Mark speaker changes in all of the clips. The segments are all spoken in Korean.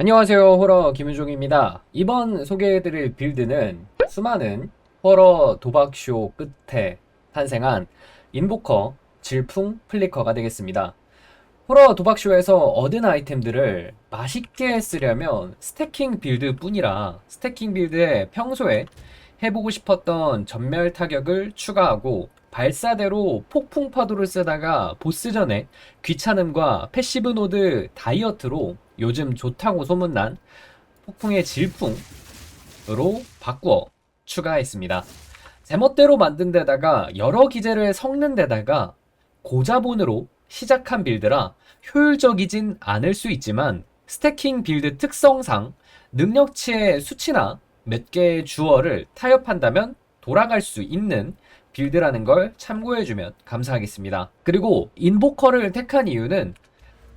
Speaker 1: 안녕하세요 호러 김유종입니다. 이번 소개해드릴 빌드는 수많은 호러 도박쇼 끝에 탄생한 인보커 질풍 플리커가 되겠습니다. 호러 도박쇼에서 얻은 아이템들을 맛있게 쓰려면 스태킹 빌드 뿐이라 스태킹 빌드에 평소에 해보고 싶었던 전멸 타격을 추가하고 발사대로 폭풍 파도를 쓰다가 보스전에 귀찮음과 패시브 노드 다이어트로 요즘 좋다고 소문난 폭풍의 질풍으로 바꾸어 추가했습니다. 제멋대로 만든 데다가 여러 기제를 섞는 데다가 고자본으로 시작한 빌드라 효율적이진 않을 수 있지만 스태킹 빌드 특성상 능력치의 수치나 몇 개의 주어를 타협한다면 돌아갈 수 있는 빌드라는 걸 참고해주면 감사하겠습니다. 그리고 인보커를 택한 이유는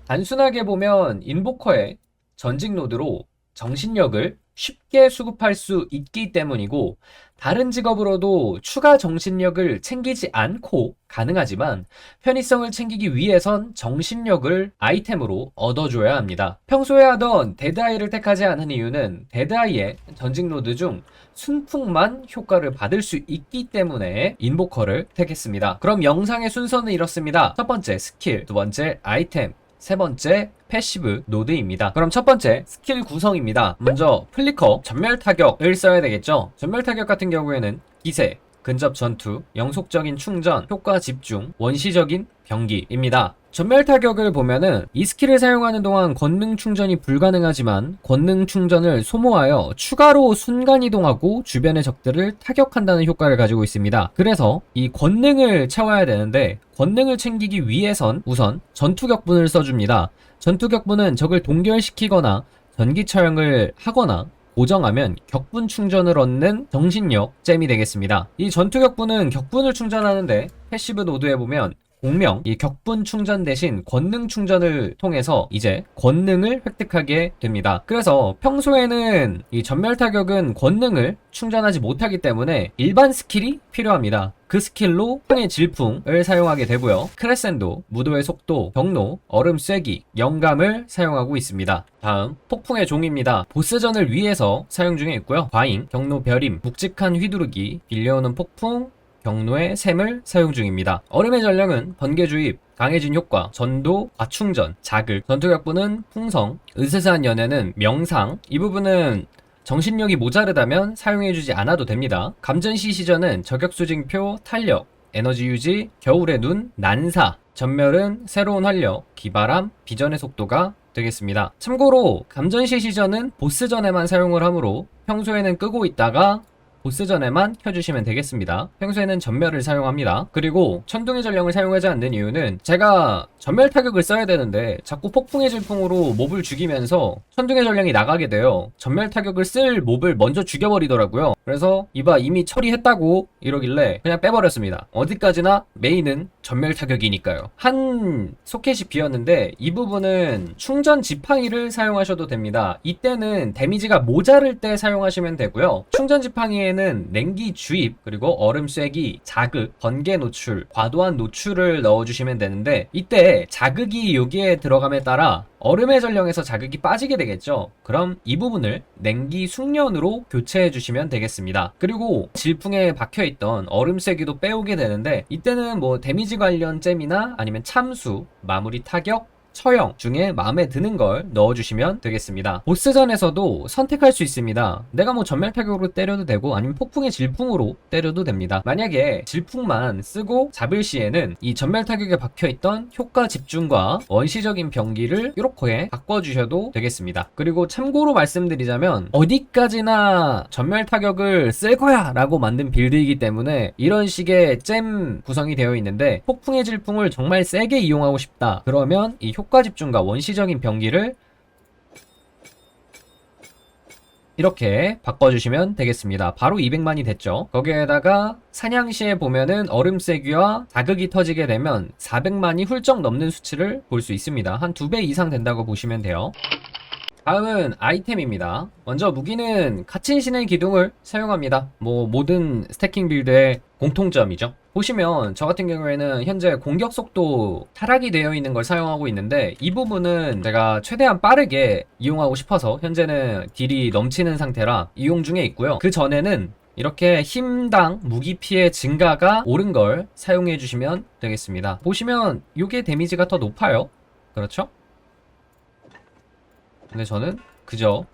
Speaker 1: 단순하게 보면 인보커의 전직 노드로 정신력을 쉽게 수급할 수 있기 때문이고 다른 직업으로도 추가 정신력을 챙기지 않고 가능하지만 편의성을 챙기기 위해선 정신력을 아이템으로 얻어줘야 합니다. 평소에 하던 데드아이를 택하지 않은 이유는 데드아이의 전직 노드 중 순풍만 효과를 받을 수 있기 때문에 인보커를 택했습니다. 그럼 영상의 순서는 이렇습니다. 첫 번째 스킬, 두 번째 아이템, 세 번째 패시브 노드입니다. 그럼 첫 번째 스킬 구성입니다. 먼저 플리커 전멸 타격을 써야 되겠죠. 전멸 타격 같은 경우에는 기세, 근접 전투, 영속적인 충전, 효과 집중, 원시적인 병기입니다. 전멸 타격을 보면은 이 스킬을 사용하는 동안 권능 충전이 불가능하지만 권능 충전을 소모하여 추가로 순간 이동하고 주변의 적들을 타격한다는 효과를 가지고 있습니다. 그래서 이 권능을 채워야 되는데 권능을 챙기기 위해선 우선 전투 격분을 써줍니다. 전투 격분은 적을 동결시키거나 전기 처형을 하거나 고정하면 격분 충전을 얻는 정신력 잼이 되겠습니다. 이 전투 격분은 격분을 충전하는데 패시브 노드에 보면 공명, 이 격분 충전 대신 권능 충전을 통해서 이제 권능을 획득하게 됩니다. 그래서 평소에는 이 전멸 타격은 권능을 충전하지 못하기 때문에 일반 스킬이 필요합니다. 그 스킬로 풍의 질풍을 사용하게 되고요. 크레센도, 무도의 속도, 경로, 얼음 쐐기, 영감을 사용하고 있습니다. 다음 폭풍의 종입니다. 보스전을 위해서 사용 중에 있고요. 과잉, 경로 별임, 묵직한 휘두르기, 빌려오는 폭풍, 경로의 샘을 사용 중입니다. 얼음의 전령은 번개 주입, 강해진 효과, 전도, 과충전, 자극, 전투격부는 풍성, 으스스한 연애는 명상, 이 부분은 정신력이 모자르다면 사용해주지 않아도 됩니다. 감전시 시전은 저격수 징표, 탄력, 에너지 유지, 겨울의 눈, 난사, 전멸은 새로운 활력, 기바람, 비전의 속도가 되겠습니다. 참고로 감전시 시전은 보스전에만 사용을 하므로 평소에는 끄고 있다가 보스전에만 켜주시면 되겠습니다. 평소에는 전멸을 사용합니다. 그리고 천둥의 전령을 사용하지 않는 이유는 제가 전멸 타격을 써야 되는데 자꾸 폭풍의 질풍으로 몹을 죽이면서 천둥의 전령이 나가게 돼요. 전멸 타격을 쓸 몹을 먼저 죽여버리더라고요. 그래서 이봐 이미 처리했다고 이러길래 그냥 빼버렸습니다. 어디까지나 메인은 전멸 타격이니까요. 한 소켓이 비었는데 이 부분은 충전 지팡이를 사용하셔도 됩니다. 이때는 데미지가 모자를 때 사용하시면 되고요. 충전 지팡이에 는 냉기 주입 그리고 얼음 쐐기, 자극, 번개 노출, 과도한 노출을 넣어주시면 되는데 이때 자극이 여기에 들어감에 따라 얼음의 전령에서 자극이 빠지게 되겠죠. 그럼 이 부분을 냉기 숙련으로 교체해 주시면 되겠습니다. 그리고 질풍에 박혀 있던 얼음 쐐기도 빼오게 되는데 이때는 뭐 데미지 관련 잼이나 아니면 참수, 마무리 타격, 처형 중에 마음에 드는 걸 넣어주시면 되겠습니다. 보스전에서도 선택할 수 있습니다. 내가 뭐 전멸 타격으로 때려도 되고 아니면 폭풍의 질풍으로 때려도 됩니다. 만약에 질풍만 쓰고 잡을 시에는 이 전멸 타격에 박혀있던 효과 집중과 원시적인 병기를 이렇게 바꿔주셔도 되겠습니다. 그리고 참고로 말씀드리자면 어디까지나 전멸 타격을 쓸 거야 라고 만든 빌드이기 때문에 이런 식의 잼 구성이 되어 있는데 폭풍의 질풍을 정말 세게 이용하고 싶다 그러면 이 효과 집중과 원시적인 병기를 이렇게 바꿔주시면 되겠습니다. 바로 200만이 됐죠. 거기에다가 사냥시에 보면은 얼음세기와 자극이 터지게 되면 400만이 훌쩍 넘는 수치를 볼 수 있습니다. 한 두 배 이상 된다고 보시면 돼요. 다음은 아이템입니다. 먼저 무기는 갇힌 신의 기둥을 사용합니다. 뭐 모든 스태킹 빌드의 공통점이죠. 보시면 저 같은 경우에는 현재 공격 속도 타락이 되어 있는 걸 사용하고 있는데 이 부분은 제가 최대한 빠르게 이용하고 싶어서 현재는 딜이 넘치는 상태라 이용 중에 있고요. 그 전에는 이렇게 힘당 무기 피해 증가가 오른 걸 사용해 주시면 되겠습니다. 보시면 이게 데미지가 더 높아요. 그렇죠? 근데 저는 그저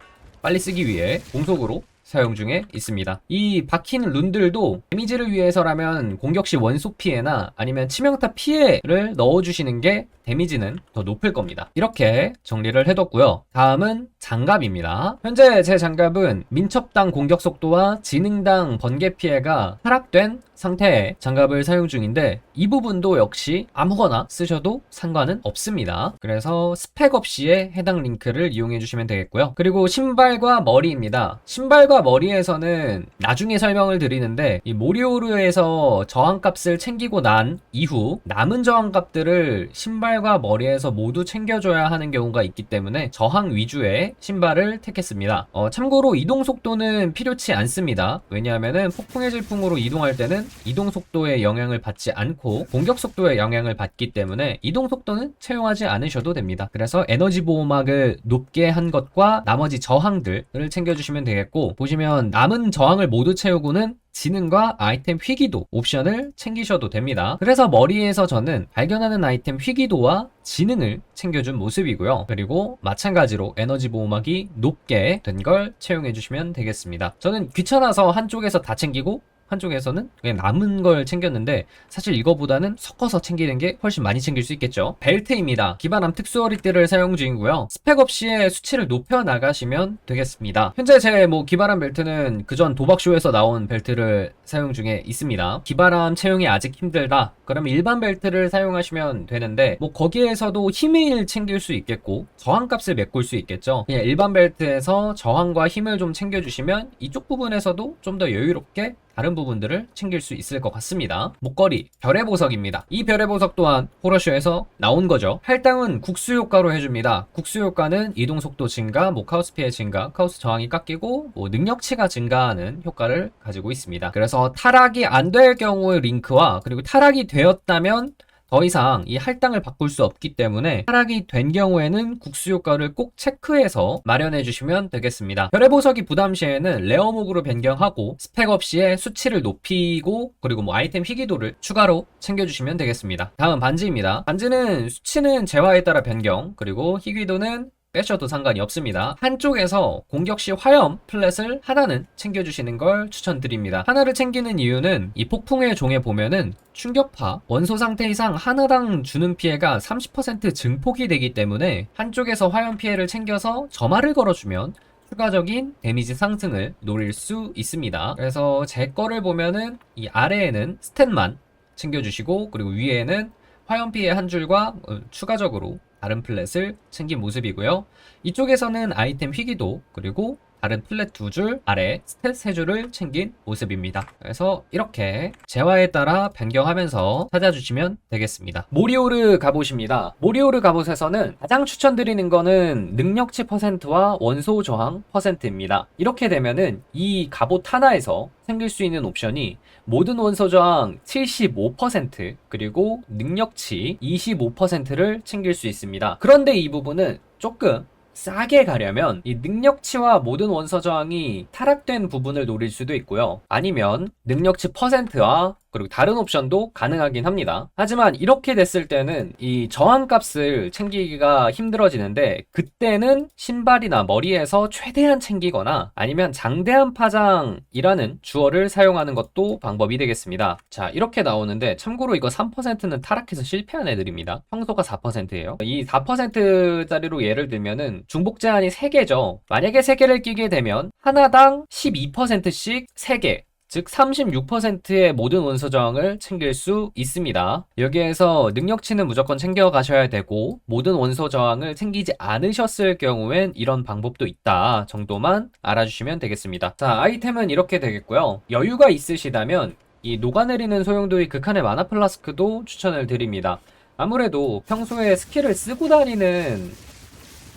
Speaker 1: 빨리 쓰기 위해 공속으로 사용 중에 있습니다. 이 박힌 룬들도 데미지를 위해서라면 공격 시 원소 피해나 아니면 치명타 피해를 넣어주시는 게 데미지는 더 높을 겁니다. 이렇게 정리를 해뒀고요. 다음은 장갑입니다. 현재 제 장갑은 민첩당 공격 속도와 지능당 번개 피해가 하락된 상태의 장갑을 사용 중인데 이 부분도 역시 아무거나 쓰셔도 상관은 없습니다. 그래서 스펙 없이의 해당 링크를 이용해 주시면 되겠고요. 그리고 신발과 머리입니다. 신발과 머리에서는 나중에 설명을 드리는데 이 모리오르에서 저항값을 챙기고 난 이후 남은 저항값들을 신발과 머리에서 모두 챙겨줘야 하는 경우가 있기 때문에 저항 위주의 신발을 택했습니다. 어, 참고로 이동 속도는 필요치 않습니다. 왜냐하면 폭풍의 질풍으로 이동할 때는 이동 속도의 영향을 받지 않고 공격 속도의 영향을 받기 때문에 이동 속도는 채용하지 않으셔도 됩니다. 그래서 에너지 보호막을 높게 한 것과 나머지 저항들을 챙겨주시면 되겠고 보시면 남은 저항을 모두 채우고는 지능과 아이템 희귀도 옵션을 챙기셔도 됩니다. 그래서 머리에서 저는 발견하는 아이템 희귀도와 지능을 챙겨준 모습이고요. 그리고 마찬가지로 에너지 보호막이 높게 된 걸 채용해 주시면 되겠습니다. 저는 귀찮아서 한쪽에서 다 챙기고 한쪽에서는 그냥 남은 걸 챙겼는데 사실 이거보다는 섞어서 챙기는 게 훨씬 많이 챙길 수 있겠죠. 벨트입니다. 기반함 특수 허리띠를 사용 중이고요. 스펙 없이의 수치를 높여 나가시면 되겠습니다. 현재 제 뭐 기반함 벨트는 그전 도박쇼에서 나온 벨트를 사용 중에 있습니다. 기반함 채용이 아직 힘들다. 그러면 일반 벨트를 사용하시면 되는데 뭐 거기에서도 힘을 챙길 수 있겠고 저항값을 메꿀 수 있겠죠. 그냥 일반 벨트에서 저항과 힘을 좀 챙겨주시면 이쪽 부분에서도 좀 더 여유롭게 다른 부분들을 챙길 수 있을 것 같습니다. 목걸이, 별의 보석입니다. 이 별의 보석 또한 호러쇼에서 나온 거죠. 할당은 국수 효과로 해줍니다. 국수 효과는 이동 속도 증가, 뭐 카우스 피해 증가, 카우스 저항이 깎이고 뭐 능력치가 증가하는 효과를 가지고 있습니다. 그래서 타락이 안 될 경우의 링크와 그리고 타락이 되었다면 더 이상 이 할당을 바꿀 수 없기 때문에 하락이 된 경우에는 국수 효과를 꼭 체크해서 마련해 주시면 되겠습니다. 별의 보석이 부담 시에는 레어목으로 변경하고 스펙 없이의 수치를 높이고 그리고 뭐 아이템 희귀도를 추가로 챙겨주시면 되겠습니다. 다음 반지입니다. 반지는 수치는 재화에 따라 변경 그리고 희귀도는 빼셔도 상관이 없습니다. 한쪽에서 공격 시 화염 플랫을 하나는 챙겨주시는 걸 추천드립니다. 하나를 챙기는 이유는 이 폭풍의 종에 보면은 충격파 원소 상태 이상 하나당 주는 피해가 30% 증폭이 되기 때문에 한쪽에서 화염 피해를 챙겨서 점화를 걸어주면 추가적인 데미지 상승을 노릴 수 있습니다. 그래서 제 거를 보면은 이 아래에는 스탯만 챙겨주시고 그리고 위에는 화염 피해 한 줄과 어, 추가적으로 다른 플랫을 챙긴 모습이고요. 이쪽에서는 아이템 희귀도 그리고 다른 플랫 두 줄 아래 스탯 세 줄을 챙긴 모습입니다. 그래서 이렇게 재화에 따라 변경하면서 찾아주시면 되겠습니다. 모리오르 갑옷입니다. 모리오르 갑옷에서는 가장 추천드리는 거는 능력치 퍼센트와 원소 저항 퍼센트입니다. 이렇게 되면은 이 갑옷 하나에서 생길 수 있는 옵션이 모든 원소 저항 75% 그리고 능력치 25%를 챙길 수 있습니다. 그런데 이 부분은 조금 싸게 가려면 이 능력치와 모든 원소 저항이 타락된 부분을 노릴 수도 있고요. 아니면 능력치 퍼센트와 그리고 다른 옵션도 가능하긴 합니다. 하지만 이렇게 됐을 때는 이 저항값을 챙기기가 힘들어지는데 그때는 신발이나 머리에서 최대한 챙기거나 아니면 장대한 파장이라는 주어를 사용하는 것도 방법이 되겠습니다. 자 이렇게 나오는데 참고로 이거 3%는 타락해서 실패한 애들입니다. 평소가 4%예요. 이 4%짜리로 예를 들면은 중복 제한이 3개죠. 만약에 3개를 끼게 되면 하나당 12%씩 3개 즉 36%의 모든 원소 저항을 챙길 수 있습니다. 여기에서 능력치는 무조건 챙겨 가셔야 되고 모든 원소 저항을 챙기지 않으셨을 경우엔 이런 방법도 있다 정도만 알아주시면 되겠습니다. 자 아이템은 이렇게 되겠고요. 여유가 있으시다면 이 녹아내리는 소용도의 극한의 마나 플라스크도 추천을 드립니다. 아무래도 평소에 스킬을 쓰고 다니는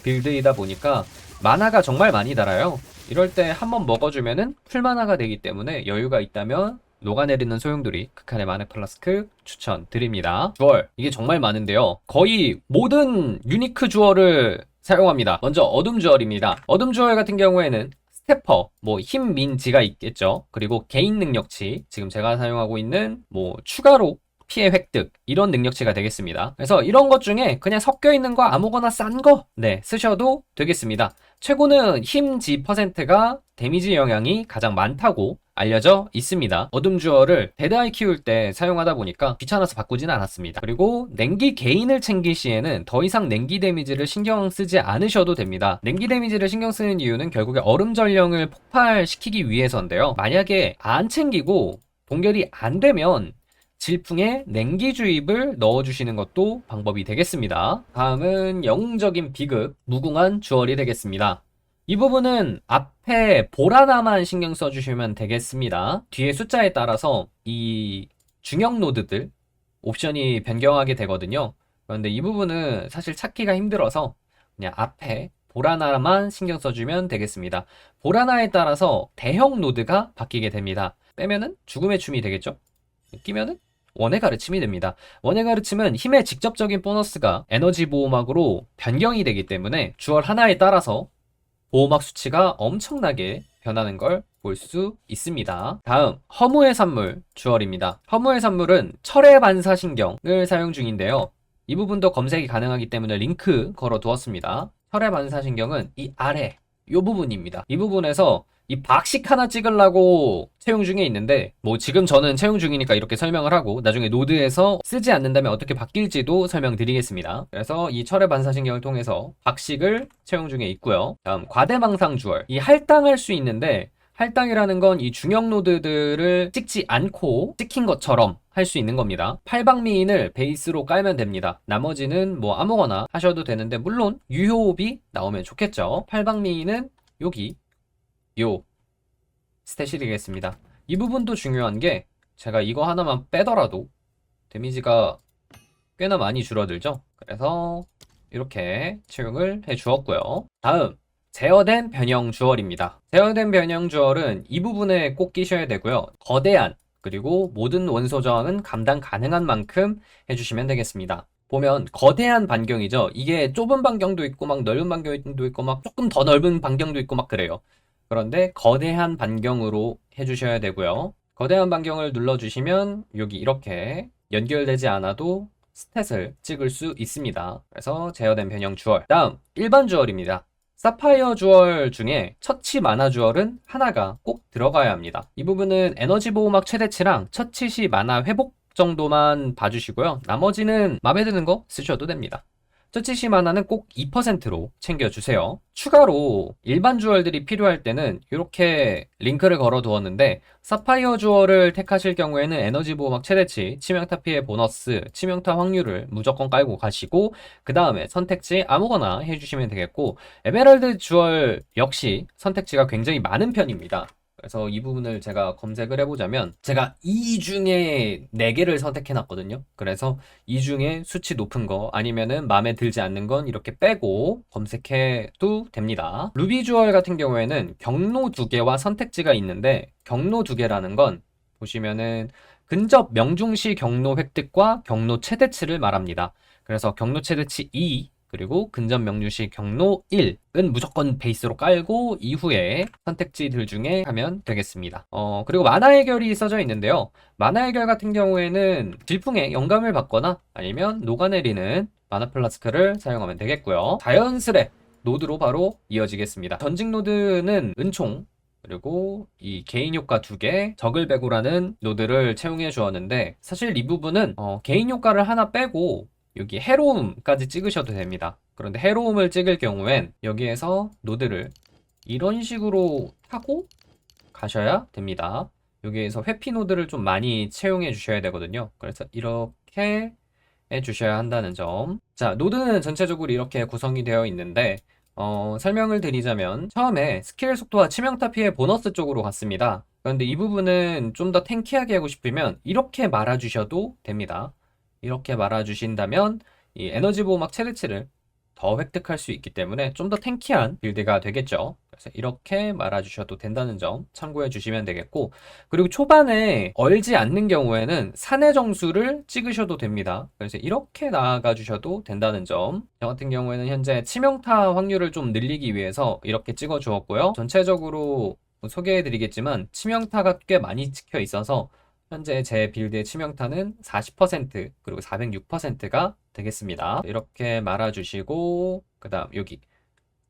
Speaker 1: 빌드이다 보니까 만화가 정말 많이 달아요. 이럴 때 한 번 먹어주면은 풀만화가 되기 때문에 여유가 있다면 녹아내리는 소용돌이 극한의 마네 플라스크 추천드립니다. 주얼 이게 정말 많은데요. 거의 모든 유니크 주얼을 사용합니다. 먼저 어둠 주얼입니다. 어둠 주얼 같은 경우에는 스태퍼, 뭐 힘민지가 있겠죠. 그리고 개인 능력치, 지금 제가 사용하고 있는 뭐 추가로 피해 획득 이런 능력치가 되겠습니다. 그래서 이런 것 중에 그냥 섞여 있는 거 아무거나 싼 거 네, 쓰셔도 되겠습니다. 최고는 힘지 퍼센트가 데미지 영향이 가장 많다고 알려져 있습니다. 어둠 주얼을 데드아이 키울 때 사용하다 보니까 귀찮아서 바꾸진 않았습니다. 그리고 냉기 개인을 챙길 시에는 더 이상 냉기 데미지를 신경 쓰지 않으셔도 됩니다. 냉기 데미지를 신경 쓰는 이유는 결국에 얼음 전령을 폭발시키기 위해서인데요. 만약에 안 챙기고 동결이 안 되면 질풍에 냉기 주입을 넣어주시는 것도 방법이 되겠습니다. 다음은 영웅적인 비극, 무궁한 주얼이 되겠습니다. 이 부분은 앞에 보라나만 신경 써주시면 되겠습니다. 뒤에 숫자에 따라서 이 중형 노드들 옵션이 변경하게 되거든요. 그런데 이 부분은 사실 찾기가 힘들어서 그냥 앞에 보라나만 신경 써주면 되겠습니다. 보라나에 따라서 대형 노드가 바뀌게 됩니다. 빼면은 죽음의 춤이 되겠죠? 끼면은 원의 가르침이 됩니다. 원의 가르침은 힘의 직접적인 보너스가 에너지 보호막으로 변경이 되기 때문에 주얼 하나에 따라서 보호막 수치가 엄청나게 변하는 걸 볼 수 있습니다. 다음 허무의 산물 주얼입니다. 허무의 산물은 철의 반사 신경을 사용 중인데요. 이 부분도 검색이 가능하기 때문에 링크 걸어 두었습니다. 철의 반사 신경은 이 아래 이 부분입니다. 이 부분에서 이 박식 하나 찍으려고 채용 중에 있는데 뭐 지금 저는 채용 중이니까 이렇게 설명을 하고 나중에 노드에서 쓰지 않는다면 어떻게 바뀔지도 설명드리겠습니다. 그래서 이 철의 반사신경을 통해서 박식을 채용 중에 있고요. 다음 과대망상 주얼 이 할당할 수 있는데 할당이라는 건 이 중형 노드들을 찍지 않고 찍힌 것처럼 할 수 있는 겁니다. 팔방미인을 베이스로 깔면 됩니다. 나머지는 뭐 아무거나 하셔도 되는데 물론 유효옵이 나오면 좋겠죠. 팔방미인은 여기 요 스탯이 되겠습니다. 이 부분도 중요한 게 제가 이거 하나만 빼더라도 데미지가 꽤나 많이 줄어들죠. 그래서 이렇게 채용을 해 주었고요. 다음 제어된 변형 주얼입니다. 제어된 변형 주얼은 이 부분에 꼭 끼셔야 되고요. 거대한 그리고 모든 원소 저항은 감당 가능한 만큼 해주시면 되겠습니다. 보면 거대한 반경이죠. 이게 좁은 반경도 있고 막 넓은 반경도 있고 막 조금 더 넓은 반경도 있고 막 그래요. 그런데 거대한 반경으로 해주셔야 되고요. 거대한 반경을 눌러주시면 여기 이렇게 연결되지 않아도 스탯을 찍을 수 있습니다. 그래서 제어된 변형 주얼. 다음 일반 주얼입니다. 사파이어 주얼 중에 처치 만화 주얼은 하나가 꼭 들어가야 합니다. 이 부분은 에너지 보호막 최대치랑 처치 시 만화 회복 정도만 봐주시고요. 나머지는 마음에 드는 거 쓰셔도 됩니다. 처치시 만화는 꼭 2%로 챙겨주세요. 추가로 일반 주얼들이 필요할 때는 이렇게 링크를 걸어 두었는데 사파이어 주얼을 택하실 경우에는 에너지 보호막 최대치, 치명타 피해 보너스, 치명타 확률을 무조건 깔고 가시고 그 다음에 선택지 아무거나 해주시면 되겠고 에메랄드 주얼 역시 선택지가 굉장히 많은 편입니다. 그래서 이 부분을 제가 검색을 해보자면 제가 이 중에 4개를 선택해 놨거든요. 그래서 이 중에 수치 높은 거 아니면은 마음에 들지 않는 건 이렇게 빼고 검색해도 됩니다. 루비 주얼 같은 경우에는 경로 두 개와 선택지가 있는데 경로 두 개라는 건 보시면은 근접 명중시 경로 획득과 경로 최대치를 말합니다. 그래서 경로 최대치 2 그리고 근접 명중시 경로 1은 무조건 베이스로 깔고 이후에 선택지들 중에 하면 되겠습니다. 어, 그리고 만화 해결이 써져 있는데요. 만화 해결 같은 경우에는 질풍에 영감을 받거나 아니면 녹아내리는 만화 플라스크를 사용하면 되겠고요. 자연스레 노드로 바로 이어지겠습니다. 전직 노드는 은총 그리고 이 개인 효과 두 개, 저글배구라는 노드를 채용해 주었는데 사실 이 부분은 어, 개인 효과를 하나 빼고 여기 해로움까지 찍으셔도 됩니다. 그런데 해로움을 찍을 경우엔 여기에서 노드를 이런 식으로 타고 가셔야 됩니다. 여기에서 회피 노드를 좀 많이 채용해 주셔야 되거든요. 그래서 이렇게 해 주셔야 한다는 점. 자, 노드는 전체적으로 이렇게 구성이 되어 있는데 어, 설명을 드리자면 처음에 스킬 속도와 치명타 피해 보너스 쪽으로 갔습니다. 그런데 이 부분은 좀 더 탱키하게 하고 싶으면 이렇게 말아주셔도 됩니다. 이렇게 말아주신다면 이 에너지 보호막 최대치를 더 획득할 수 있기 때문에 좀 더 탱키한 빌드가 되겠죠. 그래서 이렇게 말아주셔도 된다는 점 참고해 주시면 되겠고 그리고 초반에 얼지 않는 경우에는 사내 정수를 찍으셔도 됩니다. 그래서 이렇게 나아가 주셔도 된다는 점. 저 같은 경우에는 현재 치명타 확률을 좀 늘리기 위해서 이렇게 찍어 주었고요. 전체적으로 소개해 드리겠지만 치명타가 꽤 많이 찍혀 있어서 현재 제 빌드의 치명타는 40% 그리고 406%가 되겠습니다. 이렇게 말아주시고 그 다음 여기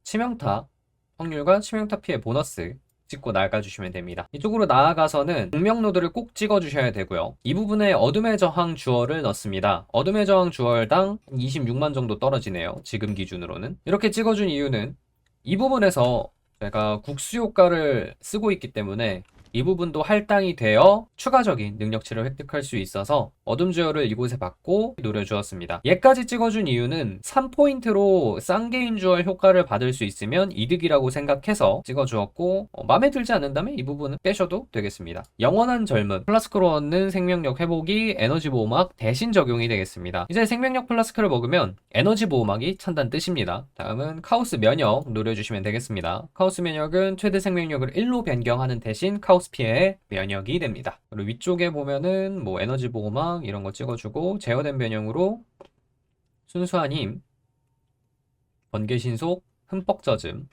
Speaker 1: 치명타 확률과 치명타 피해 보너스 찍고 나가주시면 됩니다. 이쪽으로 나아가서는 공명 노드를 꼭 찍어주셔야 되고요. 이 부분에 어둠의 저항 주얼을 넣습니다. 어둠의 저항 주얼당 26만 정도 떨어지네요. 지금 기준으로는. 이렇게 찍어준 이유는 이 부분에서 제가 국수 효과를 쓰고 있기 때문에 이 부분도 할당이 되어 추가적인 능력치를 획득할 수 있어서 어둠 주얼을 이곳에 받고 노려주었습니다. 얘까지 찍어준 이유는 3포인트로 쌍게임 주얼 효과를 받을 수 있으면 이득이라고 생각해서 찍어주었고 어, 마음에 들지 않는다면 이 부분은 빼셔도 되겠습니다. 영원한 젊음 플라스크로 얻는 생명력 회복이 에너지 보호막 대신 적용이 되겠습니다. 이제 생명력 플라스크를 먹으면 에너지 보호막이 찬다는 뜻입니다. 다음은 카오스 면역 노려주시면 되겠습니다. 카오스 면역은 최대 생명력을 1로 변경하는 대신 카오스 피해의 면역이 됩니다. 그리고 위쪽에 보면은 뭐 에너지 보호막 이런 거 찍어주고 제어된 변형으로 순수한 힘, 번개 신속, 흠뻑 젖음,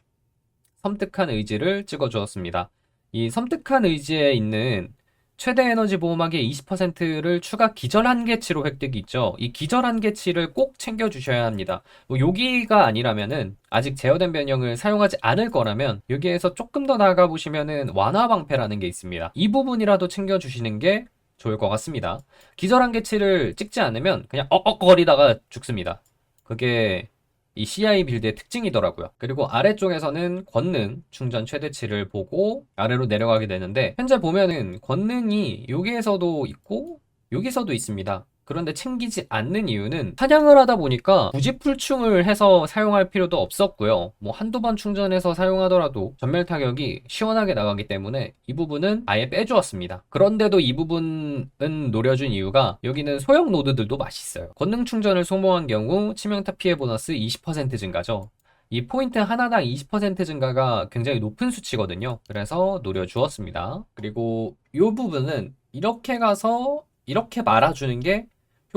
Speaker 1: 섬뜩한 의지를 찍어주었습니다. 이 섬뜩한 의지에 있는 최대 에너지 보호막의 20%를 추가 기절 한계치로 획득이 있죠. 이 기절 한계치를 꼭 챙겨 주셔야 합니다. 뭐 여기가 아니라면은 아직 제어된 변형을 사용하지 않을 거라면 여기에서 조금 더 나아가 보시면은 완화 방패라는 게 있습니다. 이 부분이라도 챙겨 주시는 게 좋을 것 같습니다. 기절 한계치를 찍지 않으면 그냥 억억거리다가 죽습니다. 그게 이 CI 빌드의 특징이더라고요. 그리고 아래쪽에서는 권능 충전 최대치를 보고 아래로 내려가게 되는데 현재 보면은 권능이 여기에서도 있고 여기서도 있습니다. 그런데 챙기지 않는 이유는 사냥을 하다 보니까 굳이 풀충을 해서 사용할 필요도 없었고요. 뭐 한두 번 충전해서 사용하더라도 전멸 타격이 시원하게 나가기 때문에 이 부분은 아예 빼주었습니다. 그런데도 이 부분은 노려준 이유가 여기는 소형 노드들도 맛있어요. 권능 충전을 소모한 경우 치명타 피해 보너스 20% 증가죠. 이 포인트 하나당 20% 증가가 굉장히 높은 수치거든요. 그래서 노려주었습니다. 그리고 이 부분은 이렇게 가서 이렇게 말아주는 게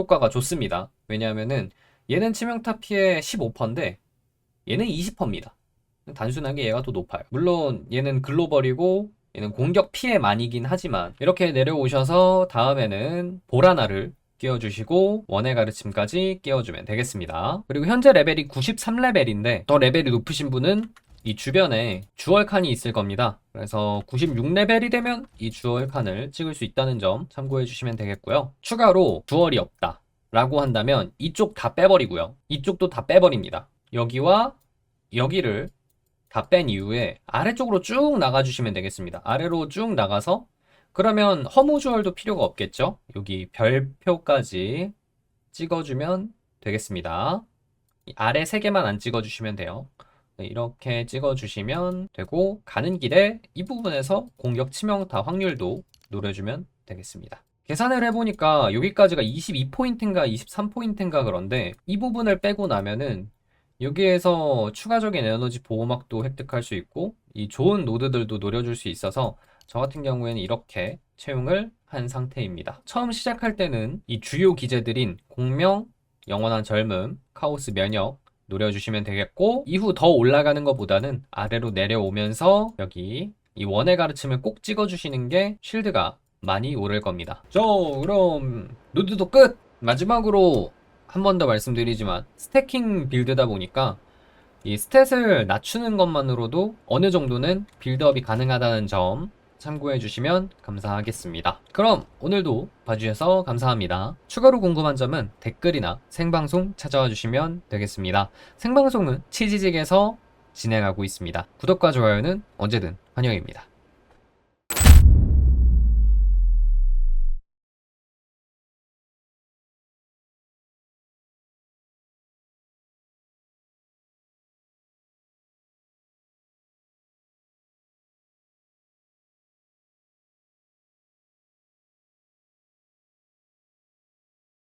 Speaker 1: 효과가 좋습니다. 왜냐하면은 얘는 치명타 피해 15%인데 얘는 20%입니다. 단순하게 얘가 더 높아요. 물론 얘는 글로벌이고 얘는 공격 피해 많이긴 하지만 이렇게 내려오셔서 다음에는 보라나를 끼워주시고 원의 가르침까지 끼워주면 되겠습니다. 그리고 현재 레벨이 93레벨인데 더 레벨이 높으신 분은 이 주변에 주얼 칸이 있을 겁니다. 그래서 96레벨이 되면 이 주얼 칸을 찍을 수 있다는 점 참고해 주시면 되겠고요. 추가로 주얼이 없다 라고 한다면 이쪽 다 빼버리고요. 이쪽도 다 빼버립니다. 여기와 여기를 다 뺀 이후에 아래쪽으로 쭉 나가 주시면 되겠습니다. 아래로 쭉 나가서 그러면 허무 주얼도 필요가 없겠죠? 여기 별표까지 찍어주면 되겠습니다. 이 아래 세 개만 안 찍어주시면 돼요. 네, 이렇게 찍어주시면 되고 가는 길에 이 부분에서 공격 치명타 확률도 노려주면 되겠습니다. 계산을 해보니까 여기까지가 22포인트인가 23포인트인가 그런데 이 부분을 빼고 나면은 여기에서 추가적인 에너지 보호막도 획득할 수 있고 이 좋은 노드들도 노려줄 수 있어서 저 같은 경우에는 이렇게 채용을 한 상태입니다. 처음 시작할 때는 이 주요 기제들인 공명, 영원한 젊음, 카오스 면역, 노려주시면 되겠고 이후 더 올라가는 것보다는 아래로 내려오면서 여기 이 원의 가르침을 꼭 찍어주시는 게 쉴드가 많이 오를 겁니다. 저 그럼 노드도 끝! 마지막으로 한 번 더 말씀드리지만 스태킹 빌드다 보니까 이 스탯을 낮추는 것만으로도 어느 정도는 빌드업이 가능하다는 점 참고해 주시면 감사하겠습니다. 그럼 오늘도 봐주셔서 감사합니다. 추가로 궁금한 점은 댓글이나 생방송 찾아와 주시면 되겠습니다. 생방송은 치지직에서 진행하고 있습니다. 구독과 좋아요는 언제든 환영입니다.